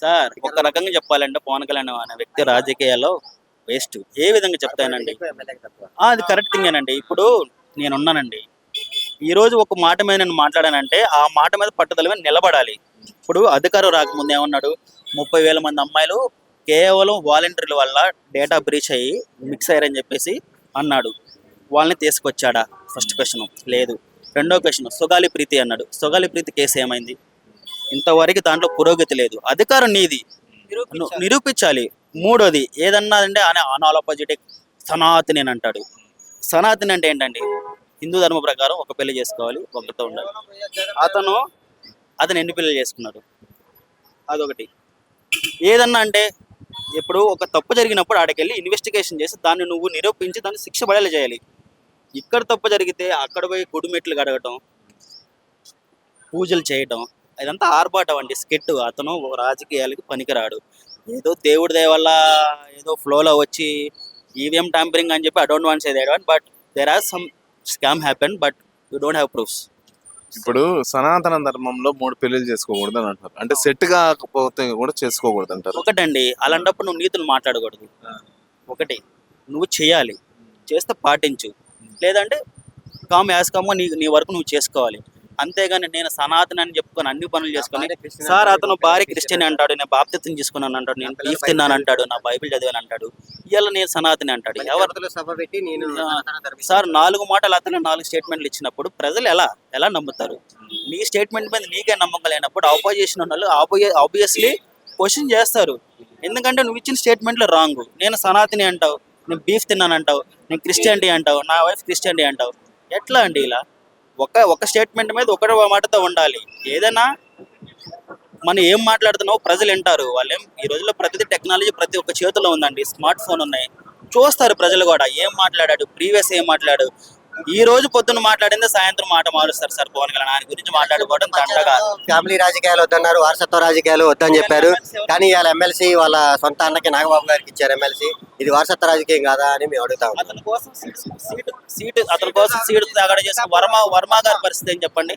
Sir ఒక రకంగా చెప్పాలంటే పవన్ కళ్యాణ్ అనే వ్యక్తి రాజకీయాల్లో వేస్ట్. ఏ విధంగా చెప్తానండి? ఆ, అది కరెక్ట్ థింగేనండి ఇప్పుడు నేను ఉన్నానండి ఈ రోజు ఒక మాట మీద నేను మాట్లాడానంటే ఆ మాట మీద పట్టుదల మీద నిలబడాలి. ఇప్పుడు అధికారం రాకముందు ఏమన్నాడు? ముప్పై వేల మంది అమ్మాయిలు కేవలం వాలంటీర్ల వల్ల డేటా బ్రీచ్ అయ్యి మిక్స్ అయ్యారని చెప్పేసి అన్నాడు. వాళ్ళని తీసుకొచ్చాడా? ఫస్ట్ క్వశ్చన్ లేదు. రెండో క్వశ్చన్ సుగాలి ప్రీతి అన్నాడు. సుగాలి ప్రీతి కేసు ఏమైంది? ఇంతవరకు దాంట్లో పురోగతి లేదు. అధికారం నీది. నిరూపించాలి. మూడోది ఏదన్నా అంటే ఆయన అనాలపాజిటిక్ సనాతని అని అంటాడు. సనాతని అంటే ఏంటండి? హిందూ ధర్మ ప్రకారం ఒక పెళ్ళి చేసుకోవాలి ఒకరితో ఉండాలి. అతను అతను ఎన్ని పెళ్ళి చేసుకున్నాడు? అదొకటి. ఏదన్నా అంటే ఇప్పుడు ఒక తప్పు జరిగినప్పుడు ఆడికెళ్ళి ఇన్వెస్టిగేషన్ చేసి దాన్ని నువ్వు నిరూపించి దాన్ని శిక్ష పడేలా చేయాలి. ఇక్కడ తప్పు జరిగితే అక్కడ పోయి గుడిమెట్లు గడగటం పూజలు చేయటం ఇదంతా ఆర్భాటం అండి. స్కెట్ అతను రాజకీయాలకి పనికిరాడు. ఏదో దేవుడి దయ వల్ల ఏదో ఫ్లోలో వచ్చి ఈవీఎం ట్యాంపరింగ్ అని చెప్పి I don't want say that but there are some scam happen but you don't have proofs ఇప్పుడు సనాతన ధర్మంలో మూడు పెళ్ళిళ్ళు చేసుకోకూడదు అని అంటారు అంటే సెట్ కాకపోతే కూడా చేసుకోకూడదు అంటారు. ఒకటండి అలాంటప్పుడు నువ్వు నీతులు మాట్లాడకూడదు. ఒకటి నువ్వు చేయాలి. చేస్తే పాటించు. లేదంటే కామ్ యాస్ కామ్గా నీ నీ వరకు నువ్వు చేసుకోవాలి. అంతేగాని నేను సనాతన అని చెప్పుకొని అన్ని పనులు చేసుకొని సార్ అతను భార్య క్రిస్టియన్ అంటాడు నేను బాప్తిత్వం తీసుకున్నాను అంటాడు నేను బీఫ్ తిన్నాను అంటాడు నా బైబిల్ చదివాను అంటాడు. ఇవాళ నేను సనాతని అంటాడు. ఎవరు? సార్ నాలుగు మాటలు అతను నాలుగు స్టేట్మెంట్లు ఇచ్చినప్పుడు ప్రజలు ఎలా ఎలా నమ్ముతారు? నీ స్టేట్మెంట్ మీద నీకే నమ్మకం లేనప్పుడు ఆపోజిషన్ ఉన్న వాళ్ళు ఆబ్వియస్లీ క్వశ్చన్ చేస్తారు. ఎందుకంటే నువ్వు ఇచ్చిన స్టేట్మెంట్లో రాంగ్ నేను సనాతని అంటావు నేను బీఫ్ తిన్నాను అంటావు నేను క్రిస్టియానిటీ అంటావు నా వైఫ్ క్రిస్టియానిటీ అంటావు. ఎట్లా అండి ఇలా? ఒక ఒక స్టేట్మెంట్ మీద ఒకటి మాటతో ఉండాలి. ఏదైనా మనం ఏం మాట్లాడుతున్నావు ప్రజలు వింటారు. వాళ్ళేం ఈ రోజుల్లో ప్రతిదీ టెక్నాలజీ ప్రతి ఒక్క చేతిలో ఉందండి. స్మార్ట్ ఫోన్ ఉన్నాయి. చూస్తారు ప్రజలు కూడా. ఏం మాట్లాడాడు? ప్రీవియస్ ఏం మాట్లాడు? ఈ రోజు పొద్దున్న మాట్లాడింది సాయంత్రం మాట మారుస్తారు సార్. పవన్ కళ్యాణ్ ఆయన గురించి మాట్లాడుకోవడం దండగా. ఫ్యామిలీ రాజకీయాలు వద్దన్నారు వారసత్వ రాజకీయాలు వద్దని చెప్పారు. కానీ ఇవాళ ఎమ్మెల్సీ వాళ్ళ సొంత అన్నకి నాగబాబు గారికి ఇచ్చారు ఎమ్మెల్సీ. ఇది వారసత్వ రాజకీయం కాదా అని మేము అడుగుతాం. అతని కోసం సీటు సీటు అతని కోసం సీటు తాగడ చేసిన వర్మ వర్మ గారి పరిస్థితి ఏం చెప్పండి?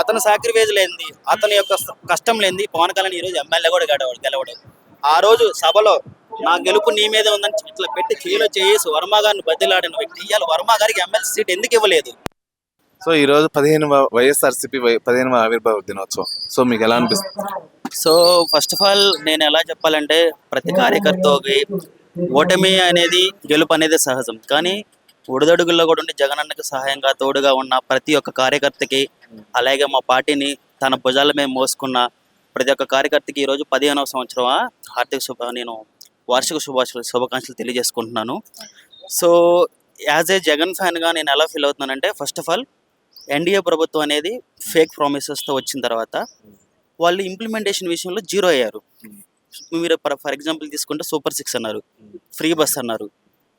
అతను సాక్రిఫైస్ లేనిది అతని యొక్క కష్టం లేనిది పవన్ కళ్యాణ్ ఈ రోజు ఎమ్మెల్యే కూడా గెలవడు. ఆ రోజు సభలో నా గెలుపు నీ మీదే ఉందని ఇట్లా పెట్టి చేలో చేసి వర్మ గారిని బదిలాడిన వ్యక్తి. ఇవాళ వర్మ గారికి ఎమ్మెల్సీ సీట్ ఎందుకు ఇవ్వలేదు? సో ఈ రోజు పదిహేను వైఎస్ఆర్సీపీ పదిహేను ఆవిర్భావ దినోత్సవం. సో మీకు ఎలా అనిపిస్తుంది? సో ఫస్ట్ ఆఫ్ ఆల్ నేను ఎలా చెప్పాలంటే ప్రతి కార్యకర్తకి ఓటమి అనేది గెలుపు అనేది సహజం. కానీ ఒడిదడుగుల్లో కూడా ఉండి జగనన్నకి సహాయంగా తోడుగా ఉన్న ప్రతి ఒక్క కార్యకర్తకి అలాగే మా పార్టీని తన భుజాల మీద మోసుకున్న ప్రతి ఒక్క కార్యకర్తకి ఈరోజు పదిహేనవ సంవత్సరం హార్దిక శుభ నేను వార్షిక శుభాశ శుభాకాంక్షలు తెలియజేసుకుంటున్నాను. సో యాజ్ ఏ జగన్ ఫ్యాన్గా నేను ఎలా ఫీల్ అవుతున్నానంటే ఫస్ట్ ఆఫ్ ఆల్ ఎన్డీఏ ప్రభుత్వం అనేది ఫేక్ ప్రామిసెస్తో వచ్చిన తర్వాత వాళ్ళు ఇంప్లిమెంటేషన్ విషయంలో జీరో అయ్యారు. మీరు ఫర్ ఎగ్జాంపుల్ తీసుకుంటే సూపర్ సిక్స్ అన్నారు ఫ్రీ బస్ అన్నారు.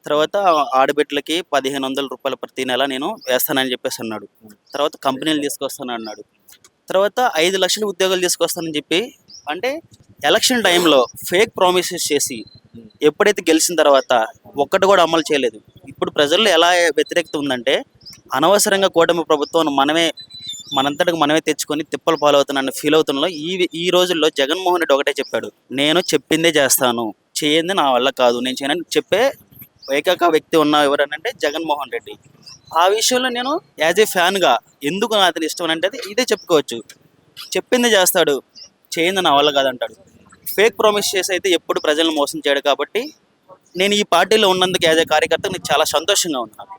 తర్వాత ఆడబిడ్డలకి పదిహేను వందల రూపాయలు ప్రతి నెల నేను వేస్తానని చెప్పేసి అన్నాడు. తర్వాత కంపెనీలు తీసుకొస్తాను అన్నాడు. తర్వాత ఐదు లక్షల ఉద్యోగాలు తీసుకొస్తానని చెప్పి అంటే ఎలక్షన్ టైంలో ఫేక్ ప్రామిసెస్ చేసి ఎప్పుడైతే గెలిచిన తర్వాత ఒక్కటి కూడా అమలు చేయలేదు. ఇప్పుడు ప్రజల్లో ఎలా వ్యతిరేకత ఉందంటే అనవసరంగా కూటమి ప్రభుత్వం మనమే మనంతటికి మనమే తెచ్చుకొని తిప్పలు పాలవుతున్నాను ఫీల్ అవుతున్నా ఈ ఈ రోజుల్లో జగన్మోహన్ రెడ్డి ఒకటే చెప్పాడు. నేను చెప్పిందే చేస్తాను. చేయంది నా వల్ల కాదు. నేను చేయనని చెప్పే ఏకైక వ్యక్తి ఉన్న ఎవరనంటే జగన్మోహన్ రెడ్డి. ఆ విషయంలో నేను యాజ్ ఏ ఫ్యాన్గా ఎందుకు నాకు అతని ఇష్టం అంటే అది ఇదే చెప్పుకోవచ్చు. చెప్పింది చేస్తాడు. చేయింది నా వల్ల కాదంటాడు. ఫేక్ ప్రామిస్ చేసి అయితే ఎప్పుడు ప్రజలను మోసం చేయడు కాబట్టి నేను ఈ పార్టీలో ఉన్నందుకు యాజ్ ఏ కార్యకర్త నాకు చాలా సంతోషంగా ఉంది నాకు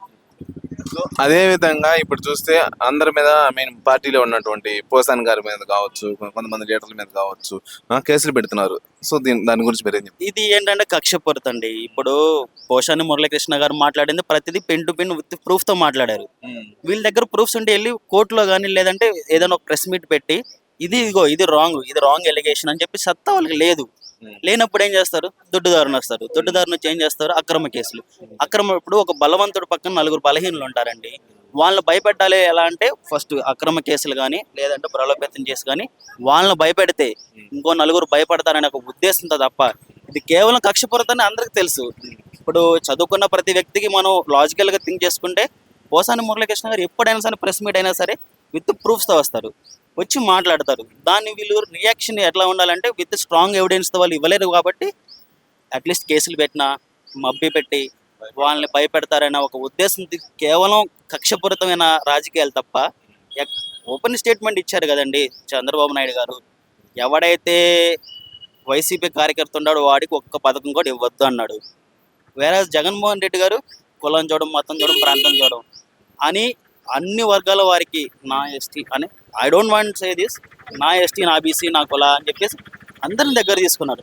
అదే విధంగా ఇప్పుడు చూస్తే అందరి మీద ఐ మీన్ పార్టీలో ఉన్నటువంటి పోసాన్ గారి మీద కావచ్చు కొంతమంది లీడర్ల మీద కావచ్చు కేసులు పెడుతున్నారు. సో దీని దాని గురించి మీరు ఏం చెప్తారు ఇది ఏంటంటే కక్షపూరితండి ఇప్పుడు పోషాని మురళీకృష్ణ గారు మాట్లాడింది ప్రతిదీ పెన్ టు పెన్ విత్ ప్రూఫ్తో మాట్లాడారు. వీళ్ళ దగ్గర ప్రూఫ్స్ ఉంటే వెళ్ళి కోర్టులో కానీ లేదంటే ఏదైనా ఒక ప్రెస్ మీట్ పెట్టి ఇది ఇదిగో ఇది రాంగ్ ఇది రాంగ్ ఎలిగేషన్ అని చెప్పి సత్తా వాళ్ళకి లేదు. లేనప్పుడు ఏం చేస్తారు? దొడ్డుదారుని వస్తారు. దొడ్డుదారుని వచ్చి ఏం చేస్తారు? అక్రమ కేసులు. అక్రమ ఇప్పుడు ఒక బలవంతుడు పక్కన నలుగురు బలహీనులు ఉంటారండి. వాళ్ళని భయపెట్టాలి ఎలా అంటే ఫస్ట్ అక్రమ కేసులు కానీ లేదంటే బలోపేతం చేసి కానీ వాళ్ళని భయపెడితే ఇంకో నలుగురు భయపడతారనే ఒక ఉద్దేశంతో తప్ప ఇది కేవలం కక్షపూరితని అందరికీ తెలుసు. ఇప్పుడు చదువుకున్న ప్రతి వ్యక్తికి మనం లాజికల్గా థింక్ చేసుకుంటే పోసాని మురళీకృష్ణ గారు ఎప్పుడైనా సరే ప్రెస్ మీట్ అయినా సరే విత్ ప్రూఫ్స్తో వస్తారు. వచ్చి మాట్లాడతారు. దాన్ని వీళ్ళు రియాక్షన్ ఎట్లా ఉండాలంటే విత్ స్ట్రాంగ్ ఎవిడెన్స్తో వాళ్ళు ఇవ్వలేరు కాబట్టి అట్లీస్ట్ కేసులు పెట్టినా మబ్బి పెట్టి వాళ్ళని భయపెడతారనే ఒక ఉద్దేశం కేవలం కక్షపూరితమైన రాజకీయాలు తప్ప ఓపెన్ స్టేట్మెంట్ ఇచ్చారు కదండి చంద్రబాబు నాయుడు గారు. ఎవడైతే వైసీపీ కార్యకర్త ఉన్నాడో వాడికి ఒక్క పథకం కూడా ఇవ్వద్దు అన్నాడు. వేరే జగన్మోహన్ రెడ్డి గారు కులం చూడడం మతం చూడడం ప్రాంతం చూడడం అని అన్ని వర్గాల వారికి నా ఎస్టీ అని I don't want say this నా ఎస్టీ నా బీసీ నా కుల అని చెప్పేసి అందరిని దగ్గర తీసుకున్నారు.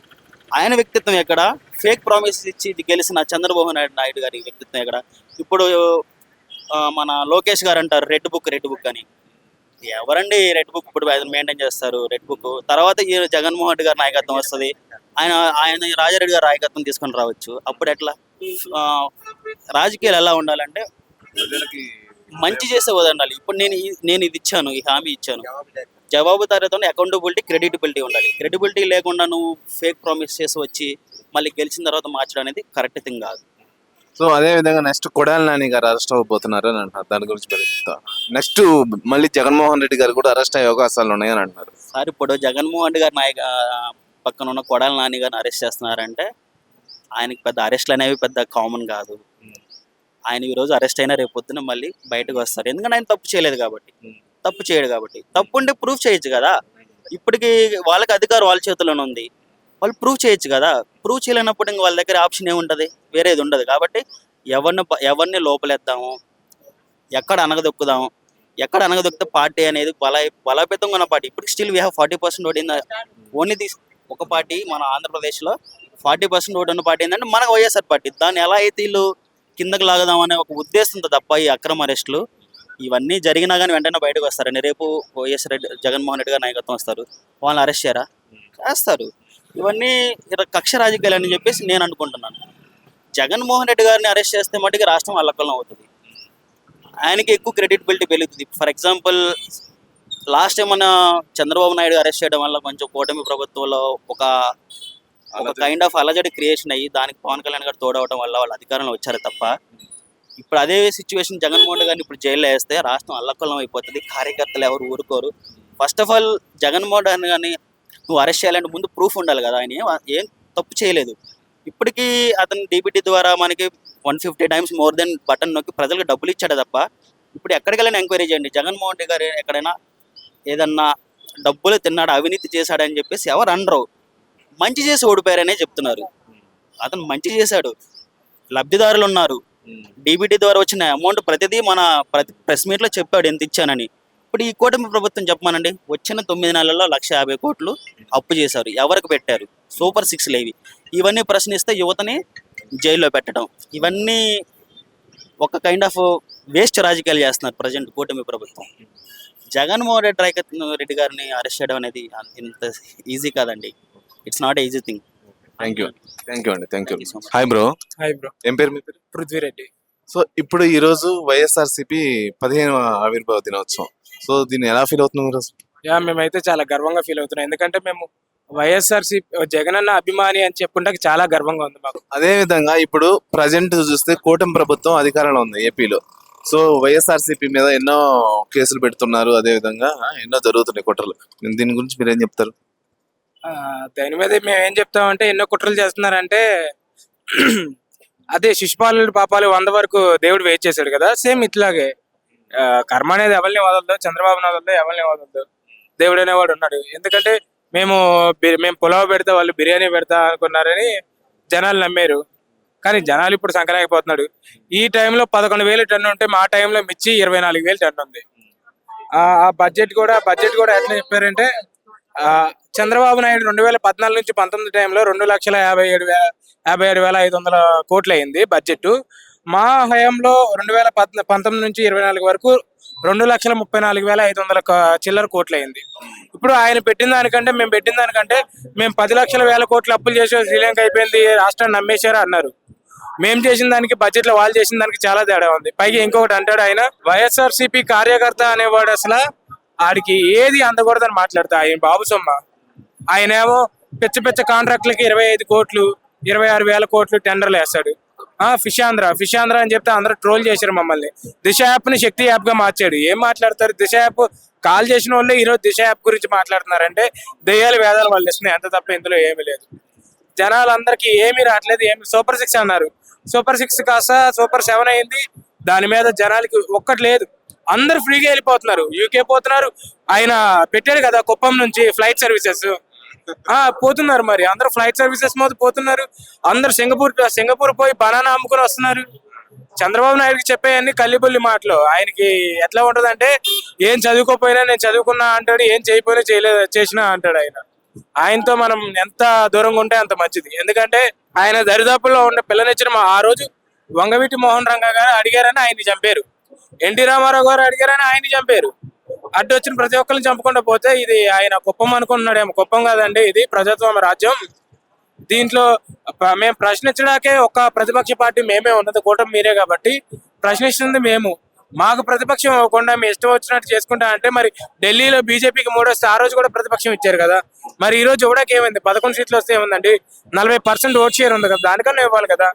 ఆయన వ్యక్తిత్వం ఎక్కడ? ఫేక్ ప్రామిస్ ఇచ్చి గెలిచిన చంద్రబాబు నాయుడు నాయుడు గారి వ్యక్తిత్వం ఎక్కడ? ఇప్పుడు మన లోకేష్ గారు అంటారు రెడ్ బుక్ రెడ్ బుక్ అని. ఎవరండి రెడ్ బుక్ ఇప్పుడు మెయింటైన్ చేస్తారు రెడ్ బుక్ తర్వాత ఈ జగన్మోహన్ రెడ్డి గారి నాయకత్వం వస్తుంది. ఆయన ఆయన రాజారెడ్డి గారి నాయకత్వం తీసుకొని రావచ్చు. అప్పుడు ఎట్లా? రాజకీయాలు ఎలా ఉండాలంటే మంచి చేసే వదండాలి ఇప్పుడు నేను నేను ఇది ఇచ్చాను ఈ హామీ ఇచ్చాను. జవాబుదారీతో అకౌంటబిలిటీ క్రెడిటబిలిటీ ఉండాలి. క్రెడిబిలిటీ లేకుండా నువ్వు ఫేక్ ప్రామిస్ చేసి వచ్చి మళ్ళీ గెలిచిన తర్వాత మార్చడం అనేది కరెక్ట్ థింగ్ కాదు. సో అదే విధంగా నెక్స్ట్ కొడాలి నాని గారు అరెస్ట్ అవ్వబోతున్నారు అని అంటున్నారు. దాని గురించి చెప్తా. నెక్స్ట్ మళ్ళీ జగన్మోహన్ రెడ్డి గారు కూడా అరెస్ట్ అయ్యే అవకాశాలు ఉన్నాయని అంటున్నారు. సార్ ఇప్పుడు జగన్మోహన్ రెడ్డి గారి నాయక పక్కన ఉన్న కొడాల నాని గారిని అరెస్ట్ చేస్తున్నారంటే ఆయనకి పెద్ద అరెస్ట్లు అనేవి పెద్ద కామన్ కాదు. ఆయన ఈ రోజు అరెస్ట్ అయినా రేపు పొద్దున మళ్ళీ బయటకు వస్తారు. ఎందుకంటే ఆయన తప్పు చేయలేదు కాబట్టి. తప్పు చేయడు కాబట్టి. తప్పు ఉంటే ప్రూఫ్ చేయొచ్చు కదా. ఇప్పటికి వాళ్ళకి అధికారం వాళ్ళ చేతిలోనే ఉంది. వాళ్ళు ప్రూవ్ చేయొచ్చు కదా. ప్రూవ్ చేయలేనప్పుడు ఇంక వాళ్ళ దగ్గర ఆప్షన్ ఏముంటుంది? వేరేది ఉండదు. కాబట్టి ఎవరిని ఎవరిని లోపలేద్దాము? ఎక్కడ అనగదొక్కుదాము? ఎక్కడ అనగదొక్కితే పార్టీ అనేది బల బలోపేతంగా ఉన్న పార్టీ. ఇప్పుడు still we have forty percent vote in only this ఒక పార్టీ మన ఆంధ్రప్రదేశ్లో ఫార్టీ పర్సెంట్ ఓట్ ఉన్న పార్టీ ఏంటంటే మనకు వైఎస్ఆర్ పార్టీ. దాన్ని ఎలా అయితే వీళ్ళు కిందకి లాగదాం అనే ఒక ఉద్దేశంతో తప్ప ఈ అక్రమ అరెస్టులు ఇవన్నీ జరిగినా కానీ వెంటనే బయటకు వస్తారండి రేపు వైఎస్ రెడ్డి జగన్మోహన్ రెడ్డి గారు నాయకత్వం వస్తారు. వాళ్ళని అరెస్ట్ చేయరా? చేస్తారు. ఇవన్నీ కక్ష రాజకీయాలు అని చెప్పేసి నేను అనుకుంటున్నాను. జగన్మోహన్ రెడ్డి గారిని అరెస్ట్ చేస్తే మటుకు రాష్ట్రం అల్లకల్లం అవుతుంది. ఆయనకి ఎక్కువ క్రెడిటబిలిటీ పెరుగుతుంది. ఫర్ ఎగ్జాంపుల్ లాస్ట్ టైం మన చంద్రబాబు నాయుడు అరెస్ట్ చేయడం వల్ల కొంచెం కూటమి ప్రభుత్వంలో ఒక ఒక కైండ్ ఆఫ్ అలజడి క్రియేషన్ అయ్యి దానికి పవన్ కళ్యాణ్ గారు తోడవడం వల్ల వాళ్ళు అధికారంలో వచ్చారు తప్ప ఇప్పుడు అదే సిచ్యువేషన్ జగన్మోహన్ రెడ్డి గారిని ఇప్పుడు జైల్లో వేస్తే రాష్ట్రం అల్లకల్లం అయిపోతుంది. కార్యకర్తలు ఎవరు ఊరుకోరు. First of all Jaganmohan Reddy గారిని నువ్వు అరెస్ట్ చేయాలంటే ముందు ప్రూఫ్ ఉండాలి కదా. ఆయన ఏం తప్పు చేయలేదు. ఇప్పటికీ అతను డీబీటీ ద్వారా మనకి one fifty times more then button నొక్కి ప్రజలకు డబ్బులు ఇచ్చాడు తప్ప ఇప్పుడు ఎక్కడికి వెళ్ళినా ఎంక్వైరీ చేయండి. జగన్మోహన్ రెడ్డి గారు ఎక్కడైనా ఏదన్నా డబ్బులు తిన్నాడు అవినీతి చేశాడని చెప్పేసి ఎవరు అనరు. మంచి చేసి ఓడిపోయారనే చెప్తున్నారు. అతను మంచి చేశాడు. లబ్ధిదారులు ఉన్నారు. డీబీటీ ద్వారా వచ్చిన అమౌంట్ ప్రతిదీ మన ప్రతి ప్రెస్ మీట్లో చెప్పాడు ఎంత ఇచ్చానని. ఇప్పుడు ఈ కూటమి ప్రభుత్వం చెప్పమానండి వచ్చిన తొమ్మిది నెలల్లో లక్ష యాభై కోట్లు అప్పు చేశారు. ఎవరికి పెట్టారు? సూపర్ సిక్స్ లేవి. ఇవన్నీ ప్రశ్నిస్తే యువతని జైల్లో పెట్టడం. ఇవన్నీ ఒక కైండ్ ఆఫ్ వేస్ట్ రాజకీయాలు చేస్తున్నారు ప్రజెంట్ కూటమి ప్రభుత్వం. జగన్మోహన్ రెడ్డి రాయక రెడ్డి గారిని అరెస్ట్ చేయడం అనేది ఇంత ఈజీ కాదండి. It's not easy thing thank you thank you అండి thank you. Hi bro hi bro ఏం పేరు మీ పేరు? పృథ్వీరెడ్డి. సో ఇప్పుడు ఈ రోజు వైఎస్ఆర్సీపీ పదిహేను ఆవిర్భావ దినోత్సవం. సో దీన్ని ఎలా ఫీల్ అవుతుంది మీరు అసలు? యా మేమైతే చాలా గర్వంగా ఫీల్ అవుతున్నాం. ఎందుకంటే మేము వైఎస్ఆర్సి జగనన్న అభిమాని అని చెప్పుకుంటే చాలా గర్వంగా ఉంది మాకు. అదే విధంగా ఇప్పుడు ప్రజెంట్ చూస్తే కూటమి ప్రభుత్వం అధికారంలో ఉంది ఏపీలో. సో వైఎస్ఆర్సీపీ మీద ఎన్నో కేసులు పెడుతున్నారు. అదే విధంగా ఎన్నో జరుగుతున్నాయి కుట్రలు దీని గురించి మీరు ఏం చెప్తారు? దాని మీద మేము ఏం చెప్తామంటే ఎన్నో కుట్రలు చేస్తున్నారంటే అదే శిశుపాలుడు పాపాలు వంద వరకు దేవుడు వెయిట్ చేశాడు కదా సేమ్ ఇట్లాగే. కర్మ అనేది ఎవరిని వదలదు చంద్రబాబు వదలదు ఎవరిని వదలదు. దేవుడు అనేవాడు ఉన్నాడు. ఎందుకంటే మేము మేము పులావ్ పెడతా వాళ్ళు బిర్యానీ పెడతా అనుకున్నారని జనాలు నమ్మారు. కానీ జనాలు ఇప్పుడు సంక్రాంతిపోతున్నాడు ఈ టైంలో పదకొండు వేలు టన్ను ఉంటే మా టైంలో మిర్చి ఇరవై నాలుగు వేలు టన్ను ఉంది. ఆ ఆ బడ్జెట్ కూడా బడ్జెట్ కూడా ఎట్లా చెప్పారంటే ఆ, చంద్రబాబు నాయుడు రెండు వేల పద్నాలుగు నుంచి పంతొమ్మిది టైంలో రెండు లక్షల యాభై ఏడు వేల యాభై ఏడు వేల ఐదు వందల కోట్లు అయింది బడ్జెట్ మా హయాంలో రెండు వేల పద్ పంతొమ్మిది నుంచి ఇరవై నాలుగు వరకు రెండు లక్షల ముప్పై నాలుగు వేల ఐదు వందల చిల్లర కోట్లు అయింది ఇప్పుడు ఆయన పెట్టిన దానికంటే మేము పెట్టిన దానికంటే మేము పది లక్షల వేల కోట్లు అప్పులు చేసే శ్రీలంక అయిపోయింది రాష్ట్రాన్ని నమ్మేశారు అన్నారు. మేము చేసిన దానికి బడ్జెట్లో వాళ్ళు చేసిన దానికి చాలా తేడా ఉంది. పైగా ఇంకొకటి అంటాడు ఆయన వైఎస్ఆర్ కార్యకర్త అనేవాడు అసలు ఆడికి ఏది అందకూడదని మాట్లాడతా ఆయన బాబు సొమ్మ. ఆయన ఏమో పిచ్చ పిచ్చ కాంట్రాక్టులకి ఇరవై ఐదు కోట్లు ఇరవై ఆరు వేల కోట్లు టెండర్లు వేస్తాడు. ఆ ఫిష్ ఆంధ్ర ఫిష్ ఆంధ్ర అని చెప్తే అందరూ ట్రోల్ చేశారు మమ్మల్ని. దిశ యాప్ని శక్తి యాప్గా మార్చాడు. ఏం మాట్లాడతారు? దిశ యాప్ కాల్ చేసిన వాళ్ళే ఈరోజు దిశ యాప్ గురించి మాట్లాడుతున్నారంటే దయ్యాలు వేదాలు వాళ్ళు ఇస్తున్నాయి అంత తప్ప ఇందులో ఏమీ లేదు. జనాలందరికీ ఏమీ రావట్లేదు ఏమి సూపర్ సిక్స్ అన్నారు. సూపర్ సిక్స్ కాస్త సూపర్ సెవెన్ అయింది. దాని మీద జనాలకి ఒక్కటి లేదు. అందరు ఫ్రీగా వెళ్ళిపోతున్నారు. యూకే పోతున్నారు. ఆయన పెట్టారు కదా కుప్పం నుంచి ఫ్లైట్ సర్వీసెస్. పోతున్నారు మరి. అందరు ఫ్లైట్ సర్వీసెస్ మీద పోతున్నారు. అందరు సింగపూర్ సింగపూర్ పోయి బనానా అమ్ముకొని వస్తున్నారు. చంద్రబాబు నాయుడుకి చెప్పేయన్ని కల్లిబుల్లి మాటలు. ఆయనకి ఎట్లా ఉంటదంటే ఏం చదువుకోపోయినా నేను చదువుకున్నా అంటాడు ఏం చేయకపోయినా చేయలేదు చేసినా అంటాడు ఆయన. ఆయనతో మనం ఎంత దూరంగా ఉంటే అంత మంచిది. ఎందుకంటే ఆయన దరిదాపుల్లో ఉన్న పిల్లనిచ్చిన మా ఆ రోజు వంగవీటి మోహన్ రంగా గారు అడిగారని ఆయన్ని చంపారు. ఎన్టీ రామారావు గారు అడిగారని ఆయన్ని చంపారు. అడ్డు వచ్చిన ప్రతి ఒక్కరిని చంపకుండా పోతే ఇది ఆయన కుప్పం అనుకుంటున్నాడేమో. కుప్పం కాదండి ఇది ప్రజాస్వామ్య రాజ్యం. దీంట్లో మేము ప్రశ్నించడాకే ఒక ప్రతిపక్ష పార్టీ మేమే ఉన్నది కూటమి మీరే కాబట్టి ప్రశ్నిస్తుంది మేము. మాకు ప్రతిపక్షం ఇవ్వకుండా మీ ఇష్టం వచ్చినట్టు చేసుకుంటా అంటే మరి ఢిల్లీలో బీజేపీకి మూడు ఆ రోజు కూడా ప్రతిపక్షం ఇచ్చారు కదా. మరి ఈ రోజు ఇవ్వడానికి ఏమైంది? పదకొండు సీట్లు వస్తే ఏముందండి? నలభై పర్సెంట్ ఓట్ షేర్ ఉంది కదా దానికన్నా ఇవ్వాలి కదా.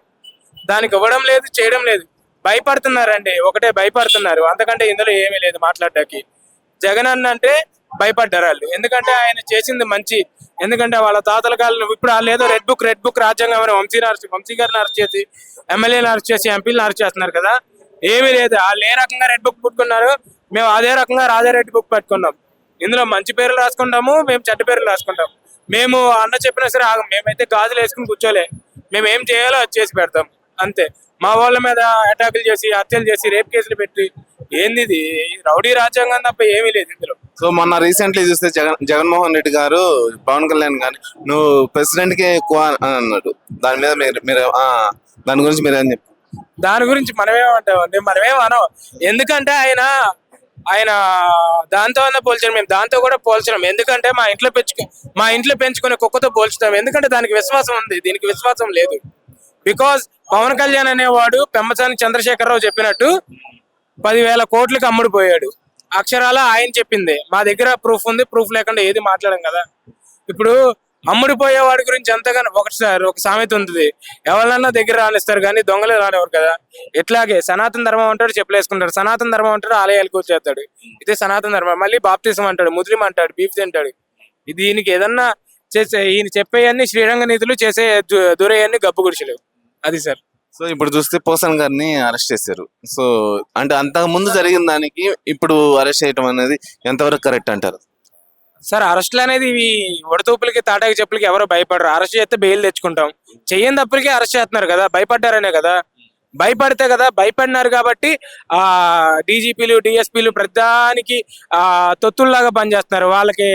దానికి ఇవ్వడం లేదు చేయడం లేదు. భయపడుతున్నారండి ఒకటే భయపడుతున్నారు. అంతకంటే ఇందులో ఏమీ లేదు మాట్లాడడానికి. జగన్ అన్న అంటే భయపడ్డారు వాళ్ళు. ఎందుకంటే ఆయన చేసింది మంచి. ఎందుకంటే వాళ్ళ తాతల కాలం ఇప్పుడు వాళ్ళు ఏదో రెడ్ బుక్ రెడ్ బుక్ రాజ్యాంగం అని వంశీ అరెస్ట్ వంశీ గారిని అరెస్ట్ చేసి ఎమ్మెల్యేని అరెస్ట్ చేసి ఎంపీలను అరెస్ట్ చేస్తున్నారు కదా. ఏమీ లేదు. వాళ్ళు ఏ రకంగా రెడ్ బుక్ పెట్టుకున్నారు మేము అదే రకంగా అదే రెడ్ బుక్ పెట్టుకున్నాం. ఇందులో మంచి పేర్లు రాసుకుంటాము మేము చెడ్డ పేర్లు రాసుకుంటాం. మేము అన్న చెప్పినా సరే ఆగం. మేమైతే గాజులు వేసుకుని కూర్చోలే. మేము ఏం చేయాలో అది చేసి పెడతాం. అంతే. మా వాళ్ళ మీద అటాకులు చేసి హత్యలు చేసి రేప్ కేసులు పెట్టి ఏంది ఇది? రౌడీ రాజ్యాంగం తప్ప ఏమీ లేదు ఇందులో. సో మొన్న రీసెంట్లీ చూస్తే జగన్ జగన్మోహన్ రెడ్డి గారు పవన్ కళ్యాణ్ గాని నువ్వు ప్రెసిడెంట్ కే ఎక్కువ అని అన్నాడు. దాని మీద మీరు మీరు ఆ, దాని గురించి మీరు ఏం చెప్పారు దాని గురించి మనమేమంటామండి మనమేం అనం ఎందుకంటే ఆయన ఆయన దాంతో అన్న పోల్చాం మేము దాంతో కూడా పోల్చడం. ఎందుకంటే మా ఇంట్లో పెంచుకు మా ఇంట్లో పెంచుకునే కుక్కతో పోల్చుతాం. ఎందుకంటే దానికి విశ్వాసం ఉంది. దీనికి విశ్వాసం లేదు. బికాజ్ పవన్ కళ్యాణ్ అనేవాడు పెమ్మసాని చంద్రశేఖరరావు చెప్పినట్టు పదివేల కోట్లకి అమ్ముడుపోయాడు అక్షరాల ఆయన చెప్పింది. మా దగ్గర ప్రూఫ్ ఉంది ప్రూఫ్ లేకుండా ఏది మాట్లాడం కదా. ఇప్పుడు అమ్ముడిపోయే వాడి గురించి ఎంతగానో ఒకటి సార్ ఒక సామెత ఉంటుంది. ఎవరన్నా దగ్గర రానిస్తారు కానీ దొంగలే రానివ్వరు కదా. ఇట్లాగే సనాతన ధర్మం అంటాడు చెప్పులేసుకుంటాడు. సనాతన ధర్మం అంటాడు ఆలయాలకు వచ్చేస్తాడు. ఇదే సనాతన ధర్మం. మళ్ళీ బాప్తిజం అంటాడు ముద్రిం అంటాడు బీఫ్ తింటాడు. ఇది దీనికి ఏదన్నా చేసే ఈయన చెప్పేయన్ని శ్రీరంగ నిధులు చేసే దు- దూరేయన్ని గబ్బు గుడిసెలు. అది సార్. సో ఇప్పుడు చూస్తే పోసన్ గారిని అరెస్ట్ చేశారు. సో అంటే అంతకు ముందు జరిగిన దానికి ఇప్పుడు అరెస్ట్ చేయడం అనేది ఎంతవరకు కరెక్ట్ అంటారు? సార్ అరెస్టులు అనేది ఇవి వడతూపులకి తాటాకి చెప్పులకి ఎవరో భయపడరు. అరెస్ట్ చేస్తే బెయిల్ తెచ్చుకుంటాం. చెయ్యని తప్పులకి అరెస్ట్ చేస్తున్నారు కదా భయపడ్డారనే కదా. భయపడితే కదా భయపడినారు కాబట్టి ఆ డీజీపీలు డిఎస్పీలు ప్రతిదానికి ఆ తొత్తుల్లాగా పనిచేస్తున్నారు. వాళ్ళకి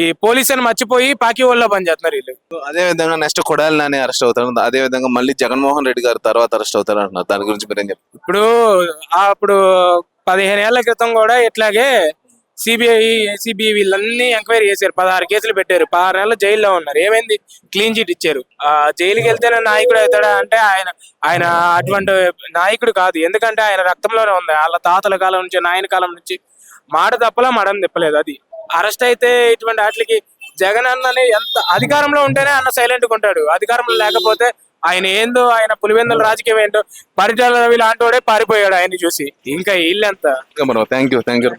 ఈ పోలీస్ అని మర్చిపోయి పాకి వాళ్ళలో పనిచేస్తున్నారు వీళ్ళు. సో అదే విధంగా నెక్స్ట్ కొడాలి నాని అరెస్ట్ అవుతారు. అదే విధంగా మళ్ళీ జగన్మోహన్ రెడ్డి గారు తర్వాత అరెస్ట్ అవుతారు అంటున్నారు. దాని గురించి మీరు ఏం చెప్తారు? ఇప్పుడు ఆ అప్పుడు పదిహేను ఏళ్ళ క్రితం కూడా ఇట్లాగే సిబిఐ ఏసీబీ వీళ్ళన్నీ ఎంక్వైరీ చేశారు. పదహారు కేసులు పెట్టారు. పదహారు నెలలు జైల్లో ఉన్నారు. ఏమైంది? క్లీన్ చిట్ ఇచ్చారు. ఆ జైలుకి వెళ్తేనే నాయకుడు అవుతాడా? అంటే ఆయన ఆయన అటువంటి నాయకుడు కాదు. ఎందుకంటే ఆయన రక్తంలోనే ఉంది. వాళ్ళ తాతల కాలం నుంచి నాయన కాలం నుంచి మాట తప్పలా మడం తిప్పలేదు అది. అరెస్ట్ అయితే ఇటువంటి వాటికి జగన్ అన్నని ఎంత అధికారంలో ఉంటేనే అన్న సైలెంట్గా ఉంటాడు. అధికారంలో లేకపోతే ఆయన ఏందో ఆయన పులివెందుల రాజకీయం ఏంటో పరిటాల రవి లాంటి వాడే పారిపోయాడు ఆయన చూసి. ఇంకా వీళ్ళెంత? Thank you thank you